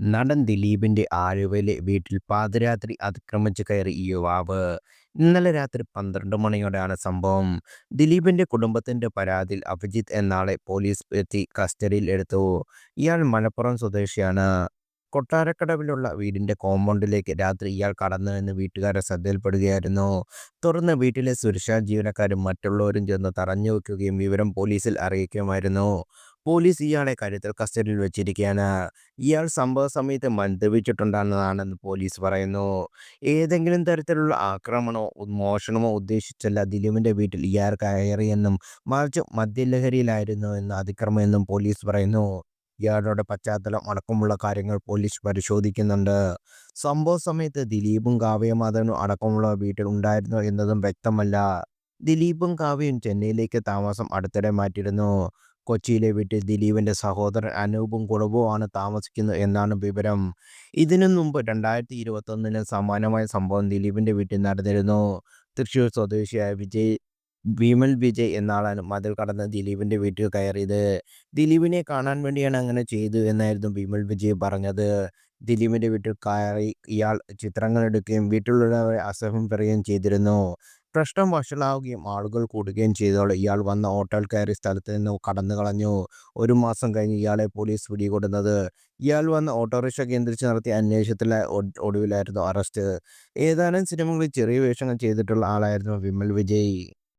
നടൻ ദിലീപിന്റെ ആലുവയിലെ വീട്ടിൽ പാതിരാത്രി അതിക്രമിച്ച് കയറി ഈ യുവാവ്. ഇന്നലെ രാത്രി പന്ത്രണ്ട് മണിയോടെയാണ് സംഭവം. ദിലീപിന്റെ കുടുംബത്തിന്റെ പരാതിയിൽ അഭിജിത്ത് എന്നാളെ പോലീസ് എത്തി കസ്റ്റഡിയിൽ എടുത്തു. ഇയാൾ മലപ്പുറം സ്വദേശിയാണ്. കൊട്ടാരക്കടവിലുള്ള വീടിന്റെ കോമ്പൗണ്ടിലേക്ക് രാത്രി ഇയാൾ കടന്നു എന്ന് വീട്ടുകാരെ ശ്രദ്ധയിൽപ്പെടുകയായിരുന്നു. തുടർന്ന് വീട്ടിലെ സുരക്ഷാ ജീവനക്കാരും മറ്റുള്ളവരും ചേർന്ന് തടഞ്ഞുവെക്കുകയും വിവരം പോലീസിൽ അറിയിക്കുകയുമായിരുന്നു. പോലീസ് ഇയാളെ കരുതൽ കസ്റ്റഡിയിൽ വെച്ചിരിക്കുകയാണ്. ഇയാൾ സംഭവ സമയത്ത് മദ്യപിച്ചിട്ടുണ്ടെന്നാണെന്ന് പോലീസ് പറയുന്നു. ഏതെങ്കിലും തരത്തിലുള്ള ആക്രമണമോ മോഷണമോ ഉദ്ദേശിച്ചല്ല ദിലീപിന്റെ വീട്ടിൽ ഇയാൾ കയറിയെന്നും മറിച്ച് മദ്യലഹരിയിലായിരുന്നു എന്ന് അതിക്രമമെന്നും പോലീസ് പറയുന്നു. ഇയാളുടെ പശ്ചാത്തലം അടക്കമുള്ള കാര്യങ്ങൾ പോലീസ് പരിശോധിക്കുന്നുണ്ട്. സംഭവ സമയത്ത് ദിലീപും കാവ്യമാധവനും അടക്കമുള്ള വീട്ടിൽ ഉണ്ടായിരുന്നു എന്നതും വ്യക്തമല്ല. ദിലീപും കാവ്യയും ചെന്നൈയിലേക്ക് താമസം അടുത്തിടെ മാറ്റിയിരുന്നു. കൊച്ചിയിലെ വീട്ടിൽ ദിലീപിന്റെ സഹോദരൻ അനൂപും കുടുംബവുമാണ് താമസിക്കുന്നത് എന്നാണ് വിവരം. ഇതിനു മുമ്പ് രണ്ടായിരത്തി ഇരുപത്തൊന്നിന് സമാനമായ സംഭവം ദിലീപിന്റെ വീട്ടിൽ നടന്നിരുന്നു. തൃശ്ശൂർ സ്വദേശിയായ വിജയ് വിമൽ വിജയ് എന്നാളാണ് മതിൽ കടന്ന് ദിലീപിന്റെ വീട്ടിൽ കയറിയത്. ദിലീപിനെ കാണാൻ വേണ്ടിയാണ് അങ്ങനെ ചെയ്തു എന്നായിരുന്നു വിമൽ വിജയ് പറഞ്ഞത്. ദിലീപിന്റെ വീട്ടിൽ കയറി ഇയാൾ ചിത്രങ്ങൾ എടുക്കുകയും വീട്ടിലുള്ളവരെ അസഭ്യം പറയുകയും ചെയ്തിരുന്നു. പ്രശ്നം വഷളാവുകയും ആളുകൾ കൂടുകയും ചെയ്തതോടെ ഇയാൾ വന്ന ഹോട്ടൽ കയറി സ്ഥലത്ത് നിന്ന് കടന്നു കളഞ്ഞു ഒരു മാസം കഴിഞ്ഞ് ഇയാളെ പോലീസ് പിടികൂടുന്നത്. ഇയാൾ വന്ന ഓട്ടോറിക്ഷ കേന്ദ്രിച്ച് നടത്തിയ അന്വേഷണത്തിലെ ഒടുവിലായിരുന്നു അറസ്റ്റ്. ഏതാനും സിനിമകളിൽ ചെറിയ വേഷങ്ങൾ ചെയ്തിട്ടുള്ള ആളായിരുന്നു വിമൽ വിജയ്.